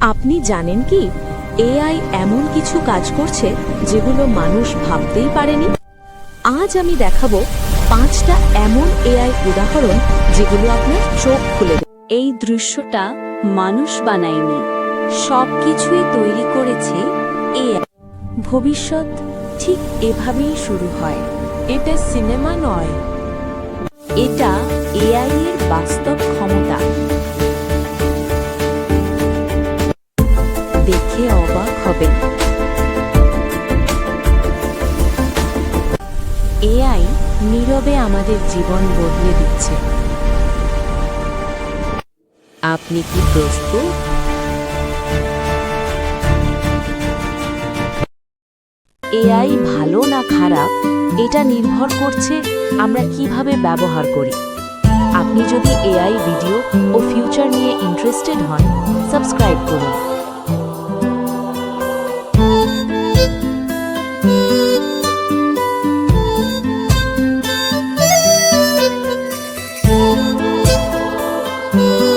আপনি জানেন কি? এআই এমন কিছু কাজ করছে যেগুলো মানুষ ভাবতেই পারেনি। আজ আমি দেখাবো পাঁচটা এমন এআই উদাহরণ যেগুলো আপনার চোখ খুলে এই দৃশ্যটা মানুষ বানায়নি সব কিছুই তৈরি করেছে এআই। ভবিষ্যৎ ঠিক এভাবেই শুরু হয়। এটা সিনেমা নয়, এটা এআই এর বাস্তব ক্ষমতা। দেখে অবাক হবেন এআই নীরবে আমাদের জীবন বদলে দিচ্ছে। আপনি কি প্রস্তুত? এআই ভালো না খারাপ, এটা নির্ভর করছে আমরা কীভাবে ব্যবহার করি। আপনি যদি এআই ভিডিও ও ফিউচার নিয়ে ইন্টারেস্টেড হন সাবস্ক্রাইব করুন। oh